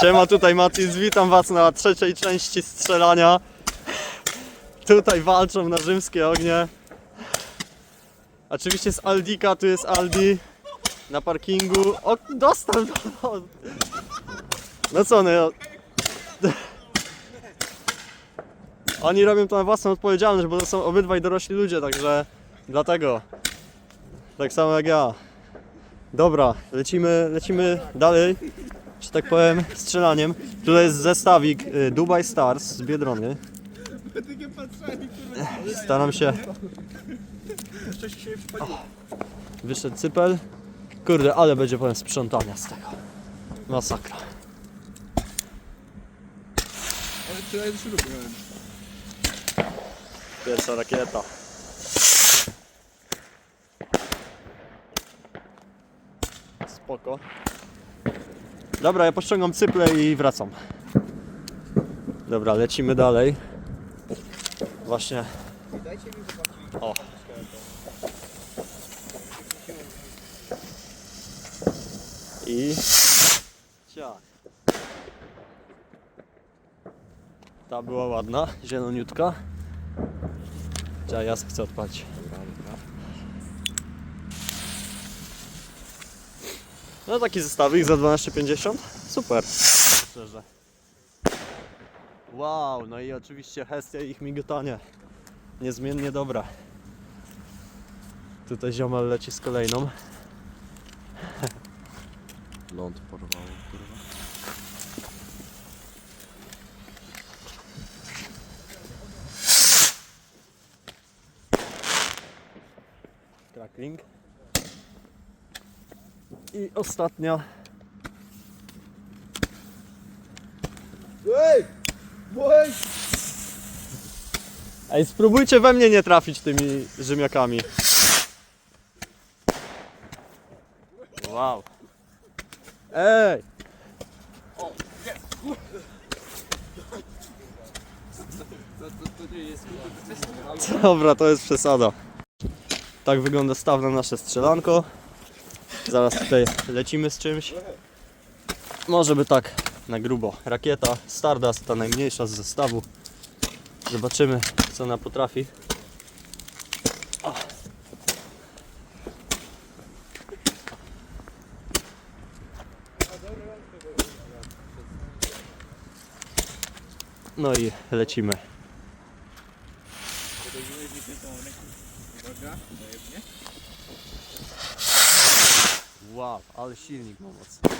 Siema, tutaj Matis, witam was na trzeciej części strzelania. Tutaj walczą na rzymskie ognie. Oczywiście z Aldika, tu jest Aldi. Na parkingu. O, dostał! No, no co, no... Oni robią to na własną odpowiedzialność, bo to są obydwaj dorośli ludzie, także dlatego. Tak samo jak ja. Dobra, lecimy, lecimy dalej, że tak powiem, strzelaniem. Tutaj jest zestawik y, Dubai Stars z Biedrony. Staram się. O, wyszedł cypel. Kurde, ale będzie powiem sprzątania z tego. Masakra. Pierwsza rakieta. Spoko. Dobra, ja pościągam cyple i wracam. Dobra, lecimy dalej. Właśnie. O. I. Ciach. Ta była ładna, zieloniutka. Ja, ja chcę odpalić. No taki zestawik za 12,50. Super. Szczerze. Wow, no i oczywiście Hestia i ich migotanie. Niezmiennie dobre. Tutaj ziomal leci z kolejną. Ląd porwało, kurwa. Crackling. I ostatnia. Ej! Ej! Ej, spróbujcie we mnie nie trafić tymi Rzymiakami. Wow. Ej! Dobra, to jest przesada. Tak wygląda staw na nasze strzelanko. Zaraz tutaj lecimy z czymś. Może by tak na grubo. Rakieta Stardust, ta najmniejsza z zestawu. Zobaczymy, co ona potrafi. O. No i lecimy. Wow, ale silnik ma mocny.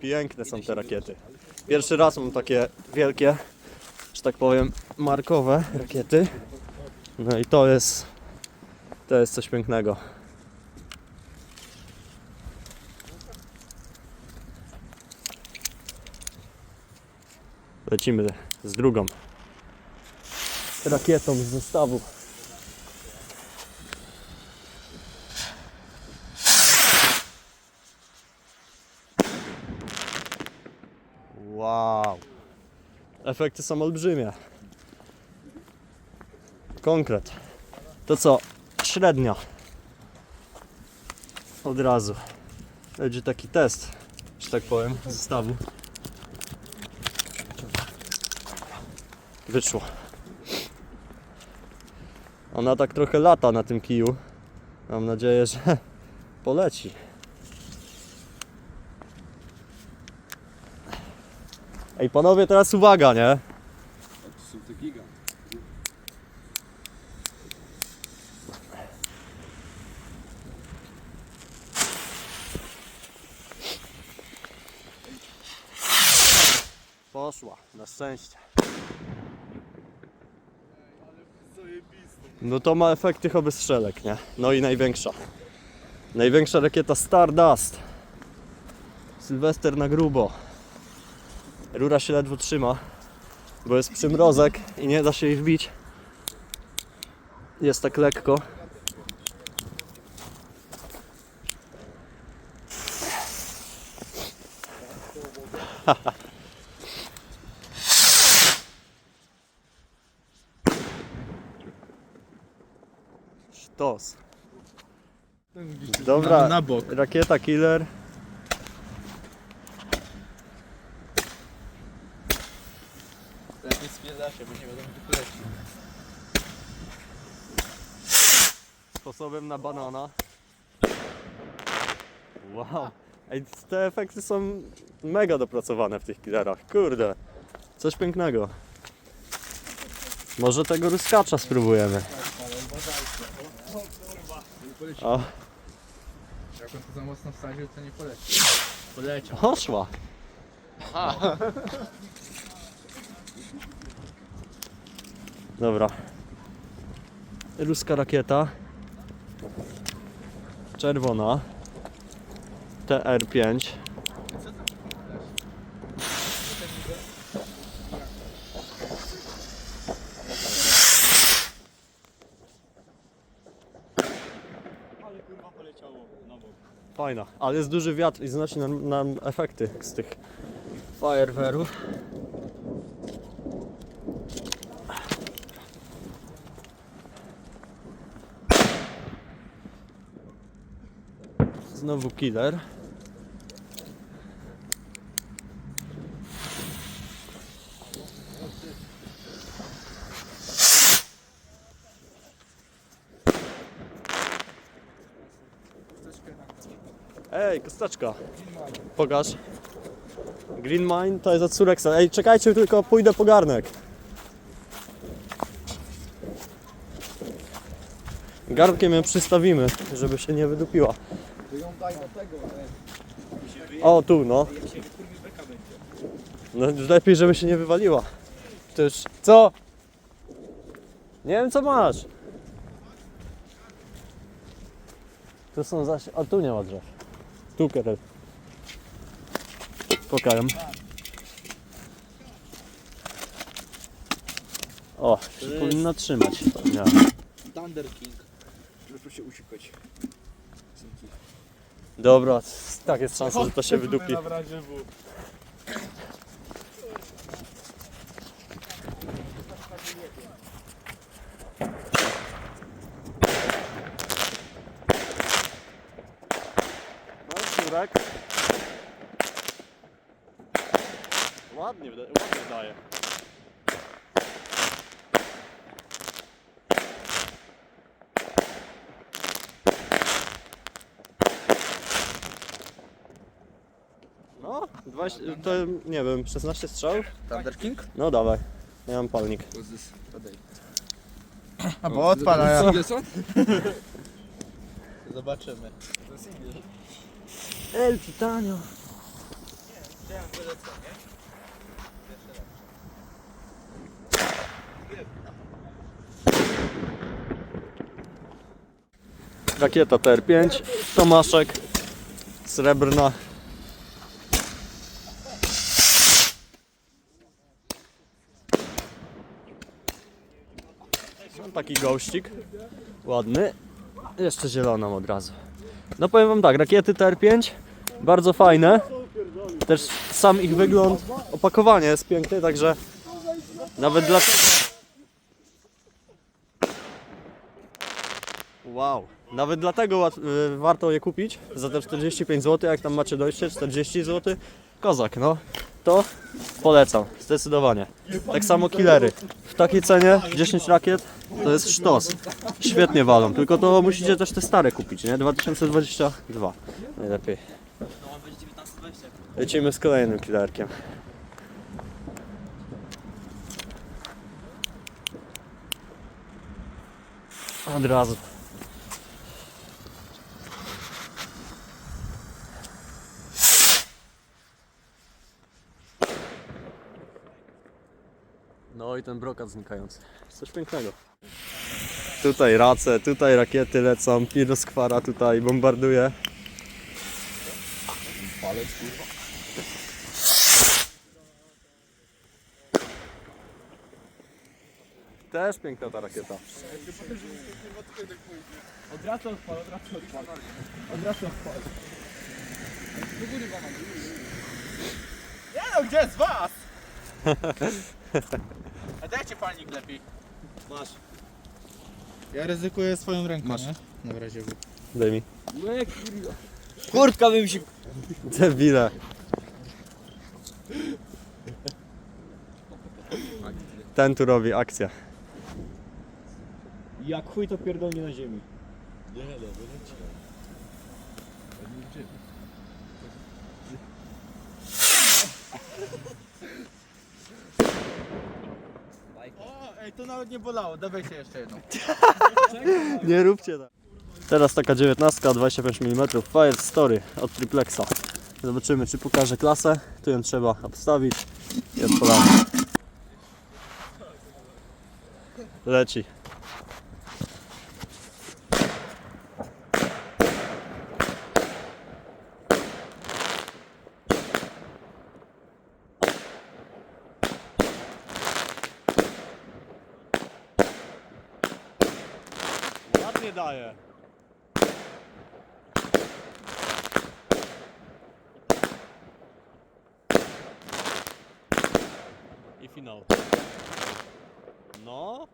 Piękne są te rakiety. Pierwszy raz mam takie wielkie, że tak powiem, markowe rakiety. No i to jest, to jest coś pięknego. Lecimy z drugą rakietą z zestawu. Wow. Efekty są olbrzymie. Konkret. To co? Średnia. Od razu. Będzie taki test, że tak powiem, zestawu. Wyszło. Ona tak trochę lata na tym kiju. Mam nadzieję, że poleci. Ej panowie, teraz uwaga, nie? Są te gigant. Poszła, na szczęście. No to ma efekt tych obystrzelek, nie? No i największa. Największa rakieta Stardust. Sylwester na grubo. Rura się ledwo trzyma, bo jest przymrozek i nie da się jej wbić. Jest tak lekko. Sztos. Dobra, Na bok. rakieta killer. się, bo nie wiadomo gdzie poleci. Sposobem na banana. Wow. Ej, te efekty są mega dopracowane w tych killerach. Kurde. Coś pięknego. Może tego ruskacza spróbujemy. O, Jak on to za mocno wsadził, to nie poleci. Poleciał. poszła. Dobra. Ruska rakieta. Czerwona. TR5. Fajna, ale jest duży wiatr i znosi nam, nam efekty z tych fajerwerów. Znowu killer. Ej, kosteczka. Pokaż. Green Mine to jest od Surexa. Ej, czekajcie, tylko pójdę po garnek. Garnkiem ją przystawimy, żeby się nie wydupiła. To ją daj do tego, ale... O, tu no. No lepiej, żeby się nie wywaliła. Już... Co? Nie wiem, co masz. Tu są zaś... O, tu nie ma drzew. Tu, Kerel. Pokażę. O, się powinno trzymać. Nie. Thunder King. Proszę się usikać. Dobra, tak jest szansa, że to się wydupi. 20, to nie wiem, 16 strzał? Thunder King? No dawaj, ja mam palnik. A bo odpala? Zobaczymy. El Titanio. Rakieta TR5, Tomaszek, srebrna. Taki gościk, ładny, jeszcze zieloną od razu. No powiem wam tak, rakiety TR5 bardzo fajne. Też sam ich wygląd, opakowanie jest piękne, także nawet dla Wow. Nawet dlatego y, warto je kupić za te 45 zł, jak tam macie dojście 40 zł. Kozak, no. To polecam, zdecydowanie. Tak samo killery. W takiej cenie 10 rakiet to jest sztos. Świetnie walą, tylko to musicie też te stare kupić, nie? 2022 najlepiej. Lecimy z kolejnym killerkiem. Od razu. I ten brokat znikający. Coś pięknego. Tutaj race, tutaj rakiety lecą, piroskwara tutaj bombarduje. Palec kurwa. Też piękna ta rakieta. Od razu odpal, od razu odpal. Od razu odpal. Nie no, gdzie z was? A dajcie palnik lepiej. Masz. Ja ryzykuję swoją ręką, Masz. nie? Na razie. Daj mi. Kurtka bym się... Debile. Ten tu robi akcję. Jak chuj to pierdolnie na ziemi. O, ej, to nawet nie bolało, dawajcie jeszcze jedną. Nie róbcie tak. Teraz taka 19, 25 mm Fire Story od Triplexa. Zobaczymy czy pokaże klasę. Tu ją trzeba obstawić i odpalamy. Leci. Ładnie daje. I finał. No.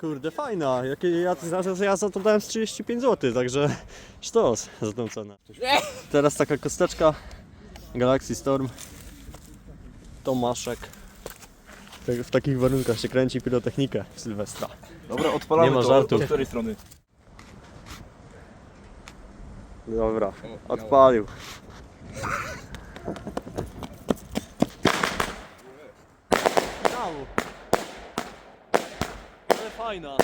Kurde, fajna. Jakie, ja, ja, ja za to dałem z 35 zł, także sztos za tą cenę. Teraz taka kosteczka Galaxy Storm. Tomaszek. Tak- W takich warunkach się kręci pirotechnikę w Sylwestra. Dobra, odpalamy Nie ma to. żartów. Od której strony? Dobra, odpalił. Brawo. Ale fajna.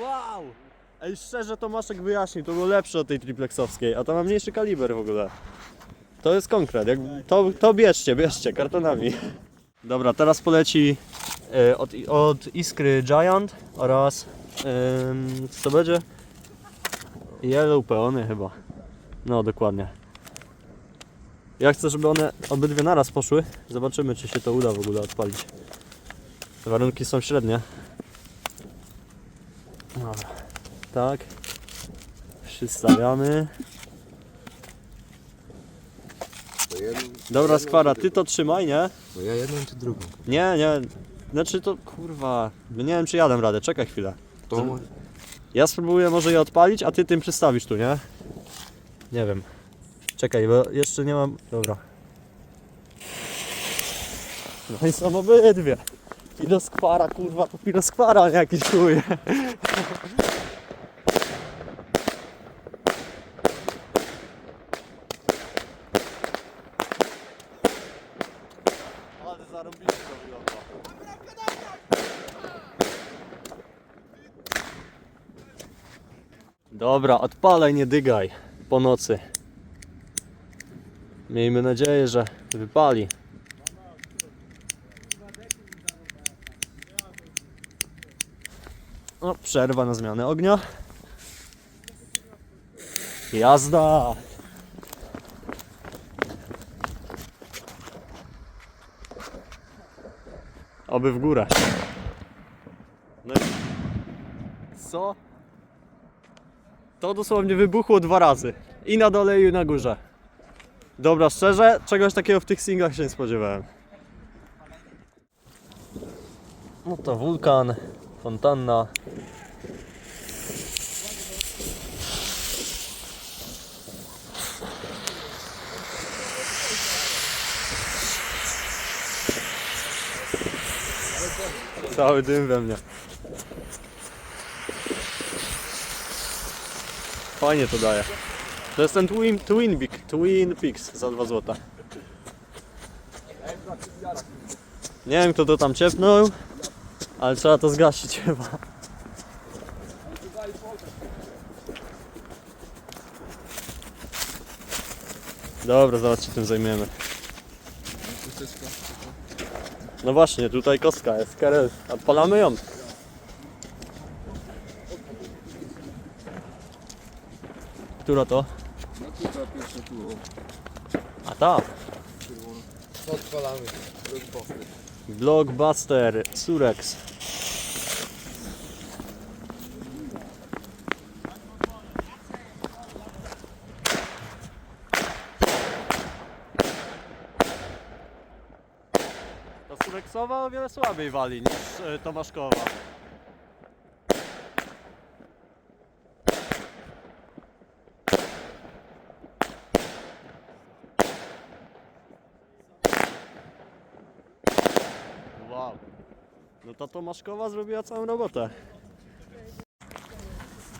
Wow! Ej, szczerze Tomaszek wyjaśnił, to było lepsze od tej triplexowskiej, a ta ma mniejszy kaliber w ogóle. To jest konkret, jak, to, to bierzcie, bierzcie, kartonami. Dobra, teraz poleci e, od, od Iskry Giant oraz ym, co to będzie? Yellow Peony chyba. No dokładnie. Ja chcę, żeby one obydwie naraz poszły. Zobaczymy, czy się to uda w ogóle odpalić. Warunki są średnie. Dobra. Tak. Przystawiamy. To jedną, Dobra, Skwara, ty to trzymaj, nie? to ja jedną czy drugą? Nie, nie. Znaczy to kurwa. Nie wiem czy jadę radę, czekaj chwilę. To Ja spróbuję może je odpalić, a ty tym przystawisz tu, nie? Nie wiem. Czekaj, bo jeszcze nie mam. Dobra. No i są obydwie. Piroskwara, kurwa, to piroskwara, nie jakiś chuj. Ale zarobiliście to wygląda. Dobra, odpalaj, nie dygaj po nocy. Miejmy nadzieję, że wypali. Przerwa na zmianę ognia. Jazda! Oby w górę. No i... Co? To dosłownie wybuchło dwa razy. I na dole, i na górze. Dobra, szczerze, czegoś takiego w tych singlach się nie spodziewałem. No to wulkan, fontanna. Cały dym we mnie. Fajnie to daje. To jest ten Twin, twin, twin Peaks za 2 zł. Nie wiem kto to tam ciepnął, ale trzeba to zgasić chyba. Dobra, zaraz się tym zajmiemy. No właśnie, tutaj kostka jest, Karel. Odpalamy ją. Która to? Pierwsze tu. A ta. Odpalamy. Blockbuster. Blockbuster Surex. Ta Surexowa o wiele słabiej wali niż e, Tomaszkowa. No ta Tomaszkowa zrobiła całą robotę.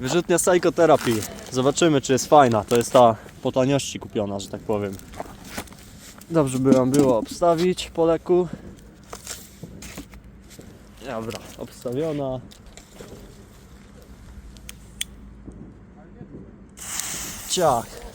Wyrzutnia Psychotherapy. Zobaczymy, czy jest fajna. To jest ta po taniości kupiona, że tak powiem. Dobrze by wam było obstawić po leku. Dobra, obstawiona. Ciach.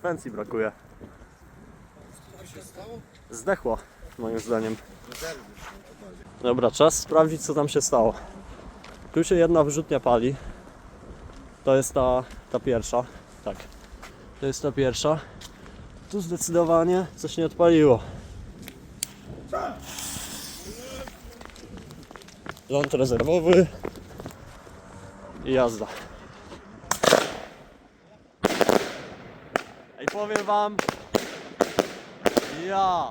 Sekwencji brakuje. Zdechło, moim zdaniem. Dobra, czas sprawdzić, co tam się stało. Tu się jedna wyrzutnia pali. To jest ta, ta pierwsza. Tak. To jest ta pierwsza. Tu zdecydowanie coś nie odpaliło. Ląd rezerwowy. I jazda. Powiem wam. Ja.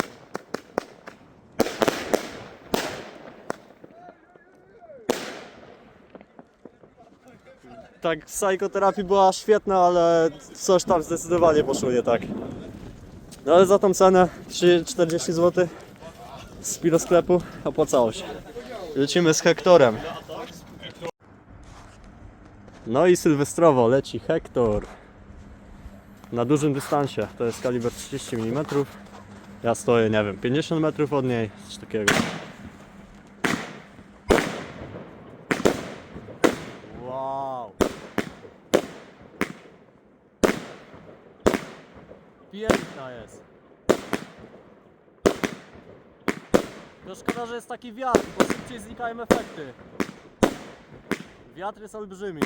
Tak, psychoterapia była świetna, ale coś tam zdecydowanie poszło nie tak. No ale za tą cenę 3,40 zł z pilosklepu opłacało się. Lecimy z Hektorem. No i sylwestrowo leci Hektor. Na dużym dystansie, to jest kaliber 30 mm. Ja stoję, nie wiem, 50 metrów od niej, coś takiego. Wow. Piękna jest. To szkoda, że jest taki wiatr, bo szybciej znikają efekty. Wiatr jest olbrzymi.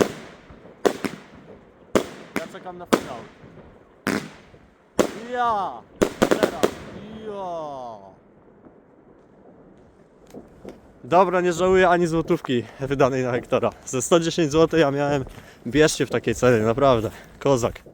Ja czekam na finał. Ja! Teraz. Ja! Dobra, nie żałuję ani złotówki wydanej na Hektora. Ze 110 zł ja miałem bierzcie w takiej cenie, naprawdę. Kozak.